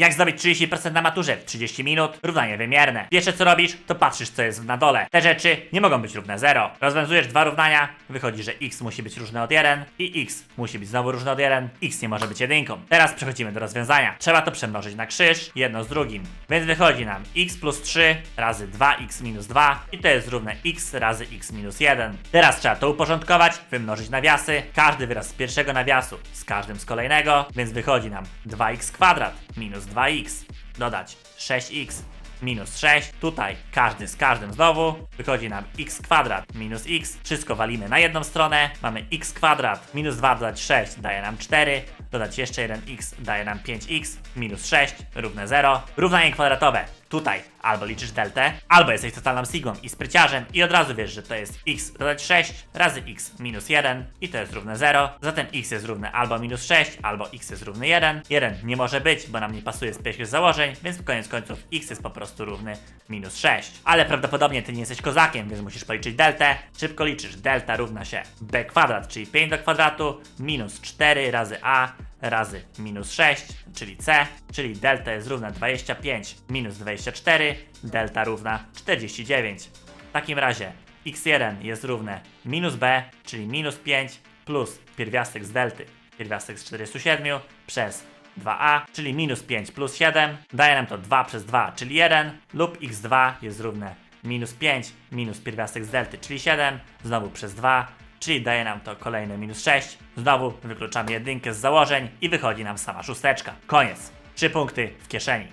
Jak zdobyć 30% na maturze w 30 minut? Równanie wymierne. Pierwsze co robisz, to patrzysz co jest na dole. Te rzeczy nie mogą być równe 0. Rozwiązujesz dwa równania, wychodzi, że x musi być różne od 1 i x musi być znowu różne od 1. x nie może być jedynką. Teraz przechodzimy do rozwiązania. Trzeba to przemnożyć na krzyż, jedno z drugim. Więc wychodzi nam x plus 3 razy 2x minus 2 i to jest równe x razy x minus 1. Teraz trzeba to uporządkować, wymnożyć nawiasy. Każdy wyraz z pierwszego nawiasu z każdym z kolejnego, więc wychodzi nam 2x kwadrat minus 2x. Dodać 6x minus 6. Tutaj każdy z każdym znowu. Wychodzi nam x kwadrat minus x. Wszystko walimy na jedną stronę. Mamy x kwadrat minus 2 dodać 6 daje nam 4. Dodać jeszcze 1x daje nam 5x minus 6 równe 0. Równanie kwadratowe. Tutaj albo liczysz deltę, albo jesteś totalną sigą i spryciarzem i od razu wiesz, że to jest x dodać 6 razy x minus 1 i to jest równe 0. Zatem x jest równe albo minus 6, albo x jest równy 1. 1 nie może być, bo nam nie pasuje z pierwszych założeń, więc koniec końców x jest po prostu równy minus 6. Ale prawdopodobnie ty nie jesteś kozakiem, więc musisz policzyć deltę. Szybko liczysz, delta równa się b kwadrat, czyli 5 do kwadratu, minus 4 razy a razy minus 6, czyli c, czyli delta jest równa 25 minus 24, delta równa 49. W takim razie x1 jest równe minus b, czyli minus 5 plus pierwiastek z delty, pierwiastek z 47 przez 2a, czyli minus 5 plus 7, daje nam to 2 przez 2, czyli 1, lub x2 jest równe minus 5 minus pierwiastek z delty, czyli 7, znowu przez 2, czyli daje nam to kolejne minus 6. Znowu wykluczamy jedynkę z założeń i wychodzi nam sama szósteczka. Koniec. Trzy punkty w kieszeni.